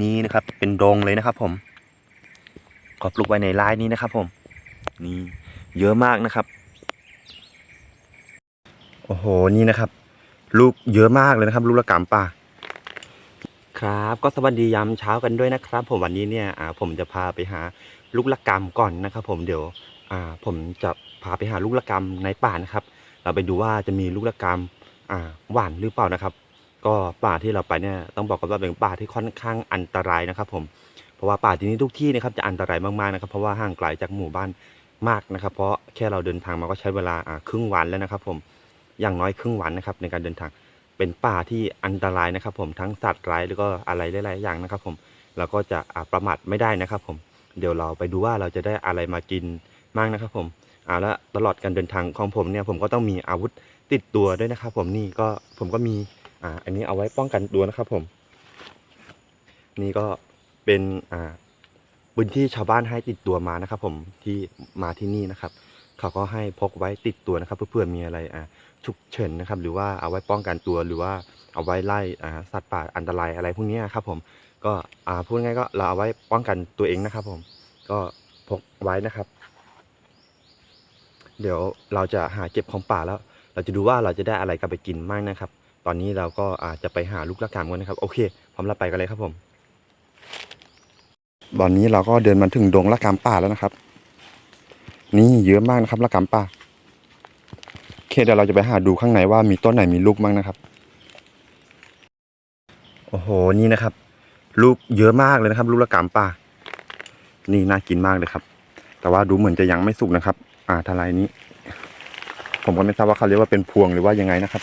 นี่นะครับ เป็นดงเลยนะครับ ผมก็ปลูกไว้ในลายนี้นะครับ ผม นี่เยอะมากนะครับ โอ้โห นี่นะครับ ลูกเยอะมากเลยนะครับ ลูกละกำป่า ครับ ก็สวัสดียามเช้ากันด้วยนะครับ ผมวันนี้เนี่ยอ่าผมจะพาไปหาลูกละกำก่อนนะครับ ผมเดี๋ยว อ่า ผมจะพาไปหาลูกละกำในป่านะครับ เราไปดูว่าจะมีลูกละกำอ่าหวานหรือเปล่านะครับ ก็ป่าที่เราไปเนี่ยต้องบอกกันว่าเป็นป่าที่ค่อนข้างอันตรายนะครับผมเพราะว่าป่าที่นี้ทุกที่นะครับจะอันตรายมากๆนะครับเพราะว่าห่างไกลจากหมู่บ้านมากนะครับ เพราะแค่เราเดินทางมาก็ใช้เวลาครึ่งวันแล้วนะครับ ผมอย่างน้อยครึ่งวันนะครับ ในการเดินทางเป็นป่าที่อันตรายนะครับ ผมทั้งสัตว์ร้ายแล้วก็อะไรหลายๆอย่างนะครับ ผมเราก็จะประมาทไม่ได้นะครับ ผมเดี๋ยวเราไปดูว่าเราจะได้อะไรมากินมากนะครับ ผมอ่าแล้วตลอดการเดินทางของผมเนี่ยผมก็ต้องมีอาวุธติดตัวด้วยนะครับ ผมนี่ก็ผมก็มี อ่าอันนี้เอาไว้ป้องกันตัวนะครับผม นี่ก็เป็นอ่าปืนที่ชาวบ้านให้ติดตัวมานะครับ ผมที่มาที่นี่นะครับ เขาก็ให้พกไว้ติดตัวนะครับเพื่อเผื่อมีอะไรอ่าฉุกเฉินนะครับ หรือว่าเอาไว้ป้องกันตัวหรือว่าเอาไว้ไล่อ่าสัตว์ป่าอันตรายอะไรพวกนี้ครับ ผมก็อ่าพูดง่ายก็เราเอาไว้ป้องกันตัวเองนะครับ ผมก็พกไว้นะครับ เดี๋ยวเราจะหาเก็บของป่าแล้ว เราจะดูว่าเราจะได้อะไรกลับไปกินมากนะครับ ตอนนี้เราก็อาจจะไปหาลูกละกามกันนะครับโอเคพร้อมเราไปกันเลยครับผม ตอนนี้เราก็เดินมาถึงดงละกามป่าแล้วนะครับ นี่เยอะมากนะครับละกามป่าโอเคเดี๋ยวเราจะไปหาดูข้างในว่ามีต้นไหนมีลูกบ้างนะครับ โอ้โหนี่นะครับ ลูกเยอะมากเลยนะครับ ลูกละกามป่า นี่น่ากินมากเลยครับ แต่ว่าดูเหมือนจะยังไม่สุกนะครับ อ่าทลายนี้ ผมก็ไม่ทราบว่าเขาเรียกว่าเป็นพวงหรือว่ายังไงนะครับ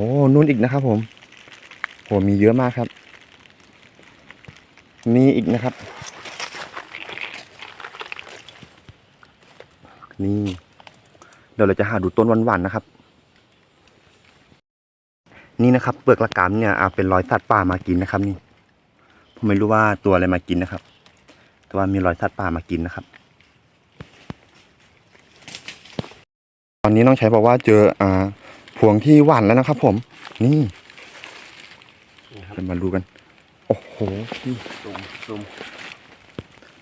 อ้นู่นอีกนะครับ ผมโหมีเยอะมากครับนี่อีกนะครับ นี่ เดี๋ยวเราจะหาดูต้นหวานๆนะครับ นี่นะครับ เปลือกละกำเนี่ยอาเป็นรอยสัตว์ป่ามากินนะครับ นี่ผมไม่รู้ว่าตัวอะไรมากินนะครับ แต่ว่ามีรอยสัตว์ป่ามากินนะครับตอนนี้น้องใช้บอกว่าเจออ่า พวงที่หวานแล้วนะครับ ผม นี่เรามาดูกัน โอ้โหนี่ซูมซูม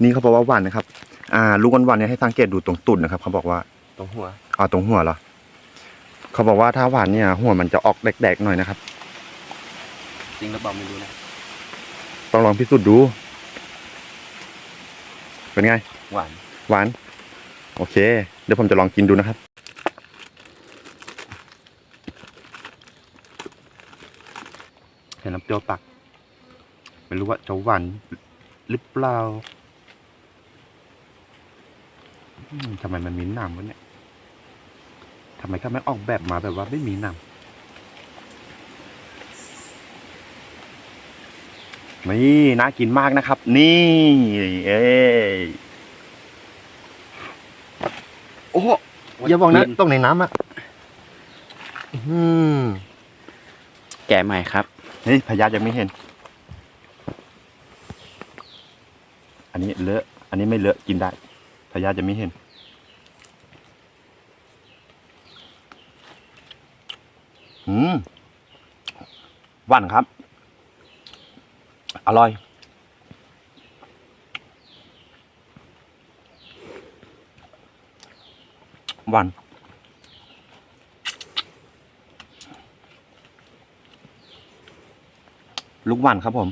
นี่เขาบอกว่าหวานนะครับ อ่า ลูกหวานๆเนี่ยให้สังเกตดูตรงตุ่นนะครับ เขาบอกว่า ตรงหัวอ่าตรงหัวเหรอเขาบอกว่าถ้าหวานเนี่ย หัวมันจะออกแดกๆหน่อยนะครับ จริงหรือเปล่าไม่รู้นะต้องลองพิสูจน์ดู เป็นไง หวาน หวาน โอเค เดี๋ยวผมจะลองกินดูนะครับ เห็ นน้ำเปรี้ยวปัก ไม่รู้ว่าจะหวานหรือเปล่าอืมทำไมมันมีหนามวะเนี่ยทำไมก็ไม่ออกแบบมาแบบว่าไม่มีหนามนี่น่ากินมากนะครับ นี่ เอ้ยโอ้โหอย่าบอกนะตรงในน้ำอะอืมแกะใหม่ครับเฮ้ยพยายังไม่เห็น อันนี้เลอะ อันนี้ไม่เลอะกินได้ พยาจะไม่เห็น อืมหวานครับ อร่อย หวาน ลูกหวานครับผม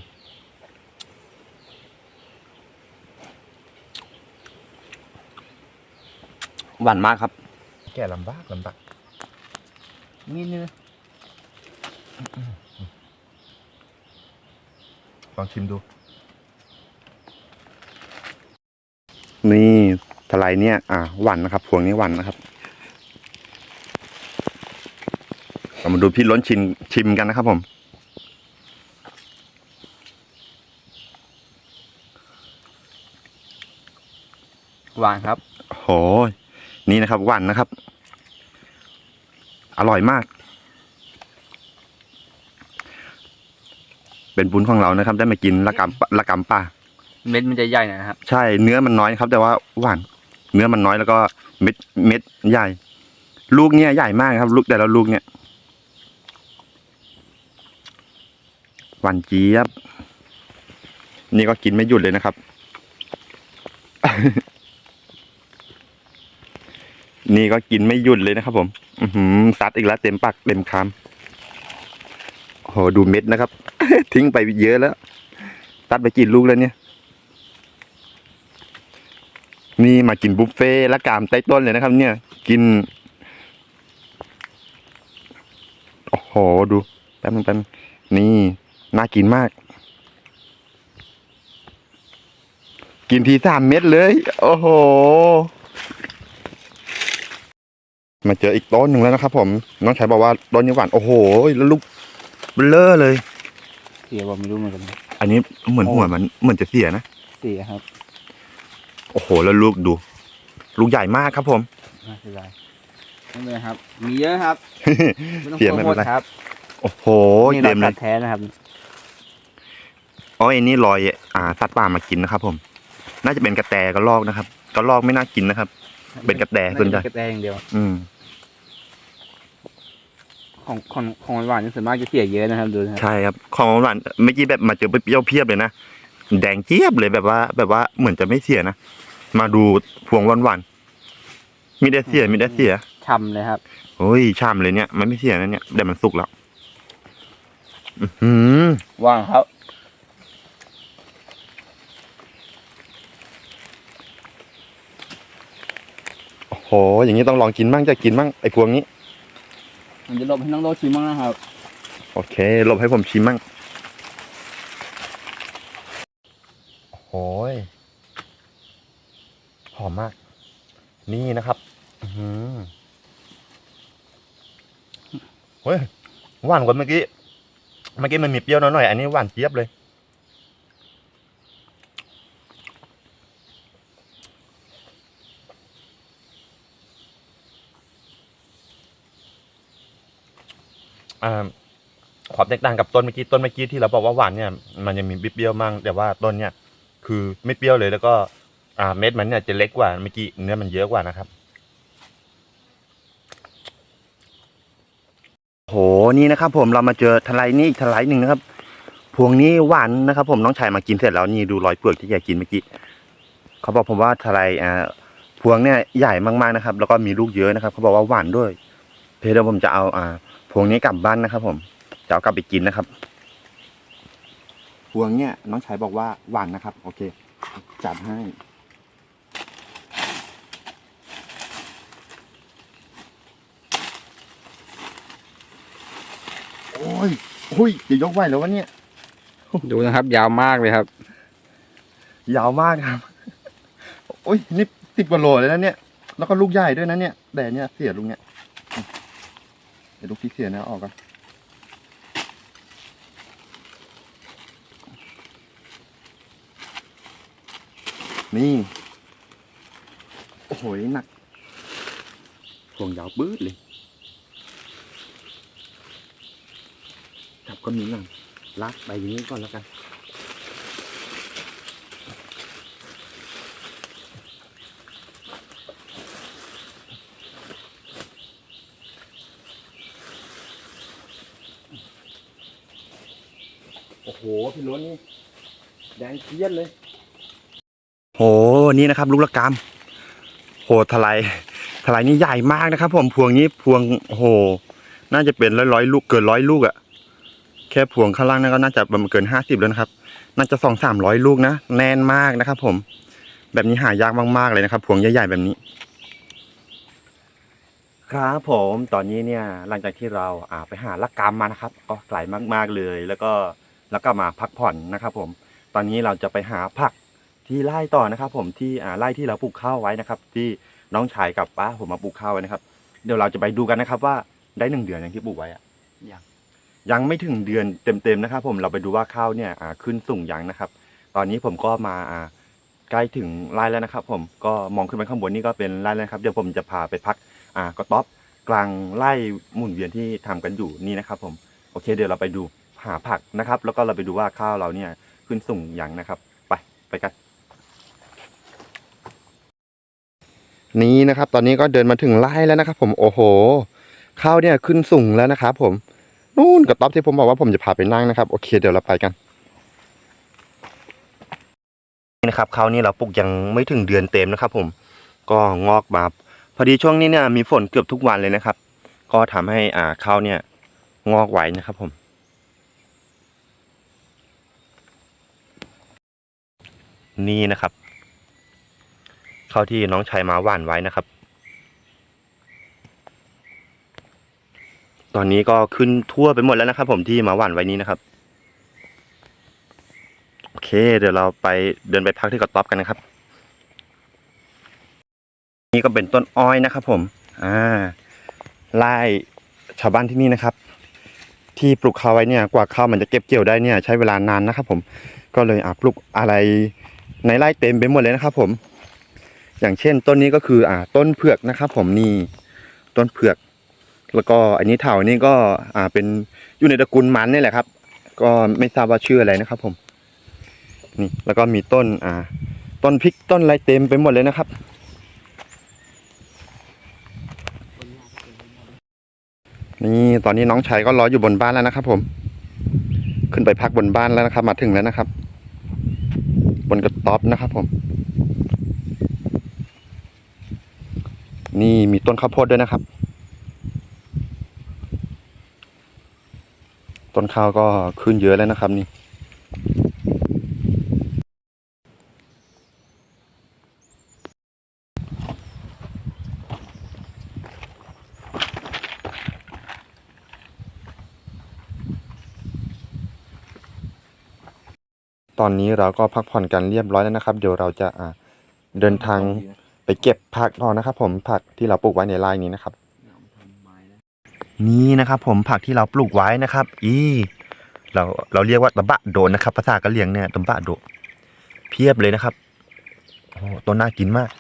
หวานมากครับ แก่ลำบากลำบากนี่นี่นะลองชิมดู นี่ทลายเนี่ย อ่าหวานนะครับพวงนี้หวานนะครับเรามาดูพี่ล้นชิมชิมกันนะครับผม วานครับโหนี่นะครับหวานนะครับ อร่อยมาก เป็นบุญของเรานะครับ ได้มากินละกำละกำป่าเม็ดมันจะใหญ่หนะครับ ใช่เนื้อมันน้อยครับ แต่ว่าหวาน เนื้อมันน้อยแล้วก็เม็ดเม็ดใหญ่ ลูกเนี่ยใหญ่มากครับ ลูกแต่ละลูกเนี่ยหหวานเจี๊ยบ นี่ก็กินไม่หยุดเลยนะครับ นี่ก็กินไม่หยุดเลยนะครับผม อือหือซัดอีกแล้วเต็มปากเต็มคำโหดูเม็ดนะครับ ทิ้งไปเยอะแล้ว ตัดไปกี่ลูกแล้วเนี่ย นี่มากินบุฟเฟ่และกามใต้ต้นเลยนะครับ เนี่ย กิน โอ้โหดูแป๊บนึงแป๊บนึงนี่ น่ากินมาก กินทีสามเม็ดเลย โอ้โห มาเจออีกต้นหนึ่งแล้วนะครับผม น้องชายบอกว่าต้นนี้หวานโอ้โหแล้วลูกเบลอเลย เสียว่าไม่รู้เหมือนกันครับอันนี้เหมือนหัวมันเหมือนจะเสียนะ เสียครับ โอ้โห แล้วลูกดู ลูกใหญ่มากครับผมน่าเสียดายไม่เป็นไรครับ มีเยอะครับไม่ต้องเสียกลัวไม่หมเป็ดนไรครับ โอ้โหนี่เต็เรามเลตัยดแท้นะครับ อ๋อไอ้นี่ลอยอ่าสัตว์ป่ามากินนะครับ ผม น่าจะเป็นกระแตกระลอกนะครับ กระลอกไม่น่ากินนะครับ เป็นกระแตส่วนใหญ่กระแตอย่างเดียว อืม ของของของหวานๆนี่ส่วนมากจะเสียเยอะนะครับดูนะครับใช่ครับ ของหวานเมื่อกี้แบบมาเจอเปรี้ยวเพียบเลยนะแดงเจี๊ยบเลยแบบว่า แบบว่าเหมือนจะไม่เสียนะมาดูพวงหวานหวานๆมีได้เสียมีได้เสียช่ำเลยครับโอ้ยชามเลยเนี่ย มันไม่เสียนะเนี่ยแต่มันสุกแล้วอื้อหือว่างครับโอ้โหอย่างนี้ต้องลองกินมั่งจะกินมั่งไอ้พวงนี้ มันจะหลบให้น้องโรชิมบ้างนะครับ โอเคหลบให้ผมชิมมั่งโอ้ยหอมมาก นี่นะครับอื้อหือเฮ้ยหวานกว่าเมื่อกี้ เมื่อกี้มันมีเปรี้ยวน้อยๆอันนี้หวานเจี๊ยบเลย ความแตกต่างกับต้นเมื่อกี้ต้นเมื่อกี้ที่เราบอกว่าหวานเนี่ยมันยังมีเปรี้ยวมั่งแต่ว่าต้นเนี่ยคือไม่เปรี้ยวเลยแล้วก็อ่าเม็ดมันเนี่ยจะเล็กกว่าเมื่อกี้เนื้อมันเยอะกว่านะครับโหนี่นะครับ ผมเรามาเจอทลายนี่อีกทลายหนึ่งนะครับ พวงนี้หวานนะครับ ผมน้องชายมากินเสร็จแล้วนี่ดูรอยเปลือกที่แกกินเมื่อกี้เขาบอกผมว่าทลายอ่าพวงเนี่ยใหญ่มากๆนะครับ แล้วก็มีลูกเยอะนะครับเขาบอกว่าหวานด้วยเพเดี๋ยวผมจะเอาอ่า วงนี้กลับบ้านนะครับ ผมจะเอากลับไปกินนะครับพวงเนี่ยน้องชายบอกว่าหวานนะครับ โอเค จัดให้โอ้ยโอ้ยจะยกไหวแล้ววะเนี่ย ดูนะครับ ยาวมากเลยครับ ยาวมากครับ โอ้ยนี่สิบกว่าโลเลยนะเนี่ย แล้วก็ลูกใหญ่ด้วยนะเนี่ย แต่เนี่ยเสียลูกเนี่ย เดี๋ยวลูกที่เสียเนะออกกันนี่ โอ้โหหนักพวงยาวปื้ดเลย จับก้อนนี้หน่อยลากไปอย่างนี้ก่อนแล้วกัน โอ้โหพี่ล้นนี่แดงเทียนเลย โหนี่นะครับ ลูกละกำโหทลายทลายนี่ใหญ่มากนะครับ ผมพวงนี้พวงโอ้โหน่าจะเป็นร้อยร้อยๆลูกเกินร้อยลูกอะแค่พวงข้างล่างนั่นก็น่าจะประมาณเกินห้าสิบแล้วนะครับ น่าจะสองสามร้อยลูกนะแน่นมากนะครับ ผม แบบนี้หายากมากๆเลยนะครับ พวงใหญ่ๆแบบนี้ ครับผมตอนนี้เนี่ยหลังจากที่เราอ่าไปหาลักกรรมมานะครับ ก็ไกลมากๆเลย แล้วก็ แล้วก็มาพักผ่อนนะครับผม ตอนนี้เราจะไปหาผักที่ไร่ต่อนะครับ ผมที่อ่าไร่ที่เราปลูกข้าวไว้นะครับ ที่น้องชายกับป้าผมมาปลูกข้าวไว้นะครับ เดี๋ยวเราจะไปดูกันนะครับ ว่าได้หนึ่งเดือนอย่างที่ปลูกไว้อะยังยังไม่ถึงเดือนเต็มๆนะครับ ผมเราไปดูว่าข้าวเนี่ยอ่าขึ้นสูงยังนะครับ ตอนนี้ผมก็มาอ่าใกล้ถึงไร่แล้วนะครับ ผมก็มองขึ้นไปข้างบนนี่ก็เป็นไร่แล้วนะครับเดี๋ยวผมจะพาไปพักอ่ากระต๊อบกลางไร่หมุนเวียนที่ทำกันอยู่นี่นะครับ ผมโอเค เดี๋ยวเราไปดู หาผักนะครับ แล้วก็เราไปดูว่าข้าวเราเนี่ยขึ้นสูงอย่างนะครับ ไปไปกัน นี่นะครับ ตอนนี้ก็เดินมาถึงไร่แล้วนะครับ ผมโอ้โห ข้าวเนี่ยขึ้นสูงแล้วนะครับ ผมนู่นกระต๊อบที่ผมบอกว่าผมจะพาไปนั่งนะครับ โอเค เดี๋ยวเราไปกันนี่นะครับเขาวนี่เราปลูกยังไม่ถึงเดือนเต็มนะครับ ผม ก็งอกมาพอดีช่วงนี้เนี่ยมีฝนเกือบทุกวันเลยนะครับ ก็ทำให้อ่าข้าวเนี่ยงอกไว้นะครับ ผม นี่นะครับ เข้าที่น้องชายมาหว่านไว้นะครับ ตอนนี้ก็ขึ้นทั่วไปหมดแล้วนะครับ ผมที่มาหว่านไว้นี้นะครับ โอเค เดี๋ยวเราไปเดินไปพักที่กระต๊อบกันนะครับ นี่ก็เป็นต้นอ้อยนะครับ ผมอ่าไล่ชาวบ้านที่นี่นะครับ ที่ปลูกข้าวไว้เนี่ยกว่าข้าวมันจะเก็บเกี่ยวได้เนี่ย ใช้เวลานานนะครับ ผมก็เลยอ่าปลูกอะไร ในไร่เต็มไปหมดเลยนะครับ ผม อย่างเช่นต้นนี้ก็คือ อ่า ต้นเผือกนะครับ ผมนี่ต้นเผือก แล้วก็อันนี้เถานี่ก็อ่าเป็นอยู่ในตระกูลมันนี่แหละครับ ก็ไม่ทราบว่าชื่ออะไรนะครับ ผม นี่แล้วก็มีต้น อ่า ต้นพริกต้นอะไรเต็มไปหมดเลยนะครับนี่ตอนนี้น้องชายก็รออยู่บนบ้านแล้วนะครับ ผม ขึ้นไปพักบนบ้านแล้วนะครับ มาถึงแล้วนะครับ บนกระต๊อบนะครับผม นี่มีต้นข้าวโพดด้วยนะครับ ต้นข้าวก็ขึ้นเยอะแล้วนะครับนี่ ตอนนี้เราก็พักผ่อนกันเรียบร้อยแล้วนะครับ เดี๋ยวเราจะอ่าเดินทางไปเก็บผักต่อนะครับ ผมผักที่เราปลูกไว้ในไร่นี้นะครับ นี่นะครับ ผมผักที่เราปลูกไว้นะครับ อีเราเราเรียกว่าตะบะโดนนะครับ ภาษากะเหรี่ยงเนี่ยตะบะโดเพียบเลยนะครับโอ้ต้นน่ากินมาก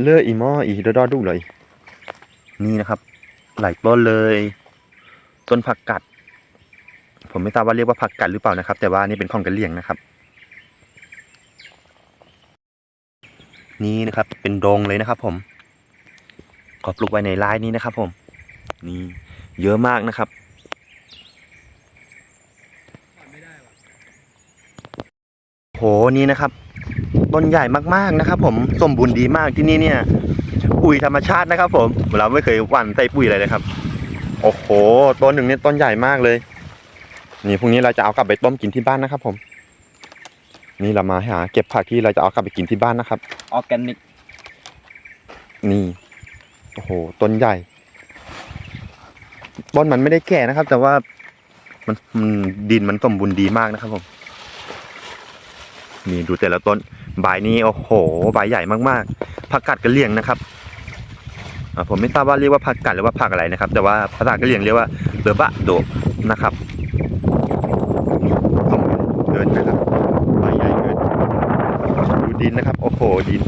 เลืออีหม้ออีดอดอดูเลย นี่นะครับ หลายต้นเลย ต้นผักกัด ผมไม่ทราบว่าเรียกว่าผักกัดหรือเปล่านะครับ แต่ว่านี่เป็นของกระเหรี่ยงนะครับ นี่นะครับ เป็นดงเลยนะครับ ผมก็ปลูกไว้ในไร่นี้นะครับ ผม นี่เยอะมากนะครับโหนี่นะครับ ต้นใหญ่มากๆนะครับ ผมสมบูรณ์ดีมากที่นี่เนี่ยปุ๋ยธรรมชาตินะครับ ผมเราไม่เคยหว่านใส่ปุ๋ยอะไรเลยครับ โอ้โหต้นหนึ่งเนี่ยต้นใหญ่มากเลย นี่พรุ่งนี้เราจะเอากลับไปต้มกินที่บ้านนะครับผม นี่เรามาหาเก็บผักที่เราจะเอากลับไปกินที่บ้านนะครับออร์แกนิก นี่โอ้โหต้นใหญ่ต้นมันไม่ได้แก่นะครับ แต่ว่ามันมันดินมันสมบูรณ์ดีมากนะครับผมนี่ดูแต่ละต้นใบนี้โอ้โหใบใหญ่มากๆผักกัดกระเหลี่ยงนะครับอ่า ผมไม่ทราบว่าเรียกว่าผักกัดหรือว่าผักอะไรนะครับ แต่ว่าภาษากะเหรี่ยงเรียกว่าเบือบะโดนะครับนี่สมบูรณ์เกินนะครับใบใหญ่เกินดูดินนะครับ โอ้โหดิน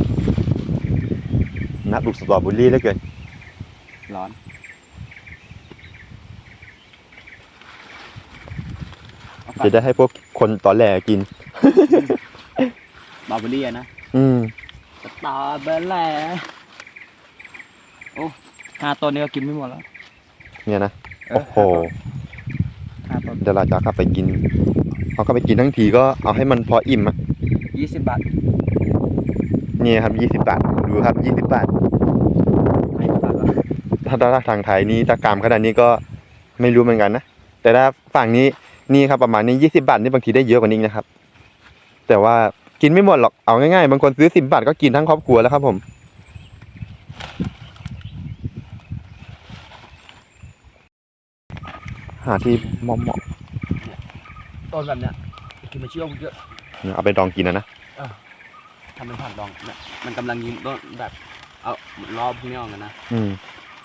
นักปลูกสตรอเบอรี่เหลือเกินร้อนเอาฝักจะได้ให้พวกคนตอนแหลกินบาร์เบอรี่อะนะ อืม สตอเบอร์แหล่ โอ้ห้าต้นนี้ก็กินไม่หมดแล้ว เนี่ยนะเโอ้โหห้าต้นเดี๋ยวเราจะเอากลับไปกินเอากลับไปกินทั้งทีก็เอาให้มันพออิ่มอะยี่สิบบาทนี่ครับยี่สิบบาทดูครับยี่สิบบาท ไม่บาทหรอถ้าถ้าทางไทยนี่ตะกรามขนาดนี้ก็ไม่รู้เหมือนกันนะ แต่ถ้าฝั่งนี้นี่ครับประมาณนี้ยี่สิบาทนี่บางทีได้เยอะกว่านี้นะครับ แต่ว่ากินไม่หมดหรอกเอาง่ายๆบางคนซื้อสิบบาทก็กินทั้งครอบครัวแล้วครับผม หาที่เหมาะต้นแบบเนี้ยกินมาเชี่ยวเยอะๆเนี่ยเอาไปดองกินนะนะทำเป็นผักดองเนี่ยมันกำลังยิงต้นแบบเอาล้อพวกนี้ออกกันนะอืม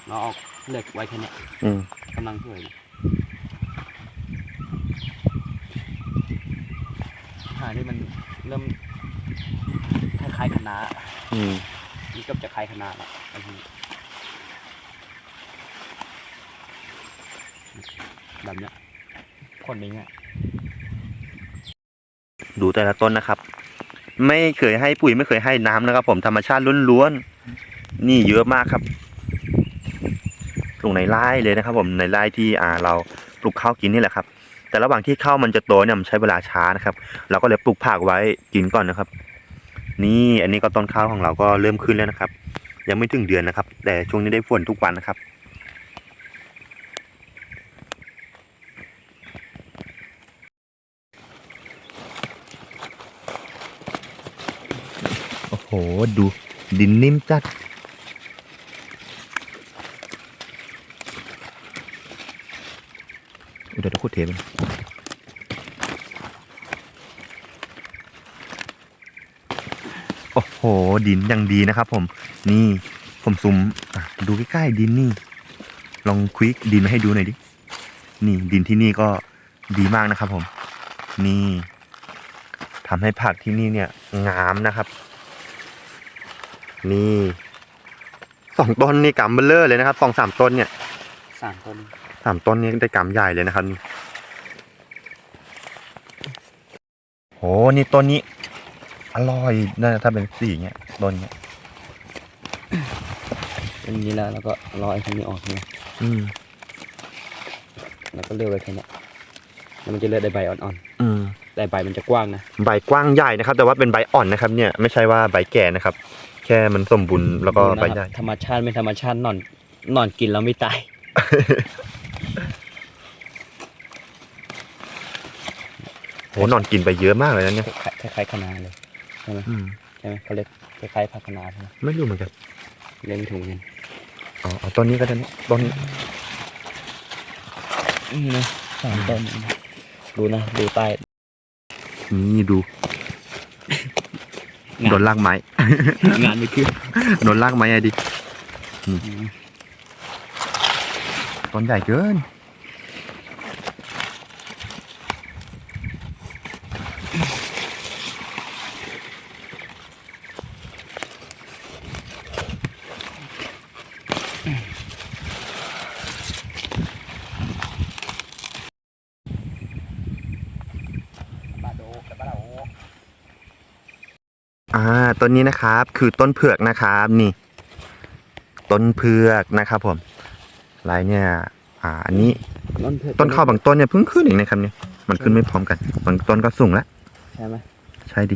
ล้อออกเหล็กไว้แค่เนี้ยอืมกำลังสวยเลยหาที่มันเริ่มคล้ายๆคะน้าอืมนี่ก็จะคล้ายคะน้าละอันนี้ แบบเนี้ยคนนี้อะดูแต่ละต้นนะครับ ไม่เคยให้ปุ๋ยไม่เคยให้น้ำนะครับ ผมธรรมชาติล้วนๆนี่เยอะมากครับลงในไร่เลยนะครับ ผมในไร่ที่อ่าเราปลูกข้าวกินนี่แหละครับ แต่ระหว่างที่ข้าวมันจะโตเนี่ยมันใช้เวลาช้านะครับ เราก็เลยปลูกผักไว้กินก่อนนะครับ นี่อันนี้ก็ต้นข้าวของเราก็เริ่มขึ้นแล้วนะครับ ยังไม่ถึงเดือนนะครับ แต่ช่วงนี้ได้ฝนทุกวันนะครับ โอ้โห ดูดินนิ่มจัด เดี๋ยวเราขุดเทมโอ้โห ดินยังดีนะครับผม นี่ผมซูมดูใกล้ๆดินนี่ ลองควิกดินมาให้ดูหน่อยดิ นี่ดินที่นี่ก็ดีมากนะครับผม นี่ทำให้ผักที่นี่เนี่ยงามนะครับ นี่สองต้นนี่กำเบลเลอร์เลยนะครับสองสามต้นเนี่ยสามต้นสามต้นนี้ได้กำใหญ่เลยนะครับนี่โหนี่ต้นนี้ อร่อยนะถ้าเป็นสีเงี้ยต้นเงี้ยอันนี้แล้วแล้วก็รอไอ้ทีนี้ออกเนี่ยอืมแล้วก็เลือกไว้แค่เนี้ยแล้วมันจะเลือกได้ใบอ่อนอืมๆแต่ใบมันจะกว้างนะ ใบกว้างใหญ่นะครับ แต่ว่าเป็นใบอ่อนนะครับ เนี่ยไม่ใช่ว่าใบแก่นะครับ แค่มันสมบูรณ์แล้วก็ดูนะใบครับใหญ่ธรรมชาติไม่ธรรมชาตินอนนอนกินแล้วไม่ตาย โหนอนกินไปเยอะมากเลยนะเนี่ยคล้ายๆคล้ายๆคะน้าเลยใช่ไหมอืมใช่ไหมเขาเรียกคล้ายๆผักคะน้าใช่ไหมไม่รู้เหมือนกันเรียกไม่ถูกเหมือนกันอ๋อเอาต้นนี้ก็ได้นะต้นนี้นี่นะสามต้นดูนะดูใต้นี่ดู โดนลากไม้ งานไม่ขึ้นโดนลากไม้อะดิต้นใหญ่เกิน บาโดกับบาโด อ่าต้นนี้นะครับคือต้นเผือกนะครับนี่ ต้นเผือกนะครับผมลายเนี่ย อ่าอันนี้ต้นเผือกต้นข้าวบางต้นเนี่ยเพิ่งขึ้นเองนะครับเนี่ยมันขึ้นไม่พร้อมกันบางต้นก็สูงแล้วใช่ไหมใช่ดิ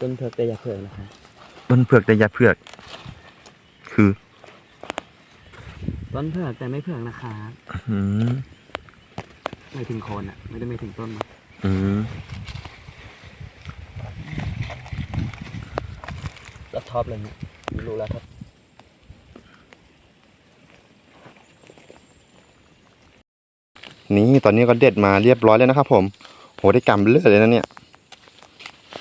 ต้นเผือกแต่อยาเผือกนะครับต้นเผือกแต่อยาเผือก คือ ต้นเผือกแต่ไม่เผือกนะครับอืมไม่ถึงโคนอะ ไม่ได้ไม่ถึงต้นนะอืม แล้วท็อปเลยเนี่ยไม่รู้แล้วครับนี่ตอนนี้ก็เด็ดมาเรียบร้อยแล้วนะครับผม โหได้กำเลือดเลยนะเนี่ย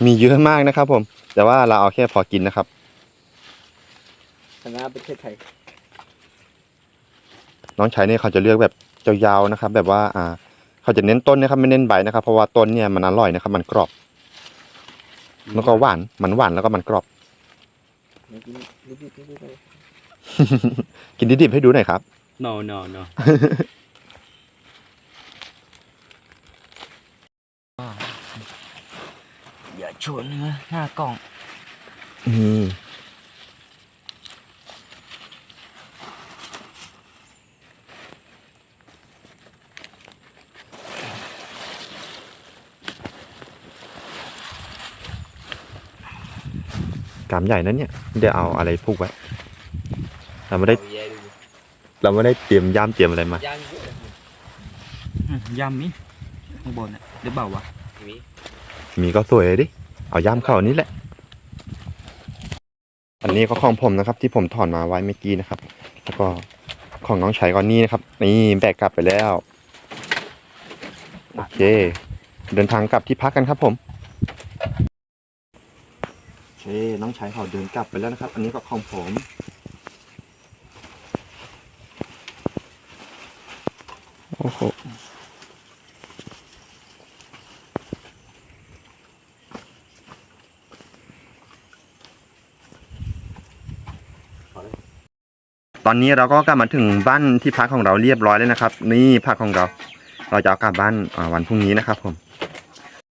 มีเยอะมากนะครับผม แต่ว่าเราเอาแค่พอกินนะครับคณะประเทศไทย น้องชายเนี่ยเขาจะเลือกแบบยาวๆนะครับ แบบว่า อ่า เขาจะเน้นต้นนะครับไม่เน้นใบนะครับ เพราะว่าต้นเนี่ยมันอร่อยนะครับ มันกรอบ แล้วก็หวาน มันหวานแล้วก็มันกรอบ กินดิบๆให้ดูหน่อยครับ no no no อย่าชวนเนื้อหน้ากล่องนี่กาม ใหญ่นั้นเนี่ยเดี๋ยวเอาอะไรผูกไว้ เราไม่ได้ เราไม่ได้เตรียมย่ามเตรียมอะไรมา ย่างเยอะเลยยำมิข้างบนอะหรือเปล่าวะมีมีก็สวยเลยดิ เอาย่ามเข้าอันนี้แหละ อันนี้ก็ของผมนะครับ ที่ผมถอนมาไว้เมื่อกี้นะครับ แล้วก็ของน้องชายก่อนนี้นะครับ นี่แบกกลับไปแล้ว โอเค เดินทางกลับที่พักกันครับผมโอเคน้องชายเขาเดินกลับไปแล้วนะครับ อันนี้ก็ของผมโอ้โหตอนนี้เราก็กลับมาถึงบ้านที่พักของเราเรียบร้อยแล้วนะครับ นี่พักของเรา เราจะเอากลับบ้านวันพรุ่งนี้นะครับผม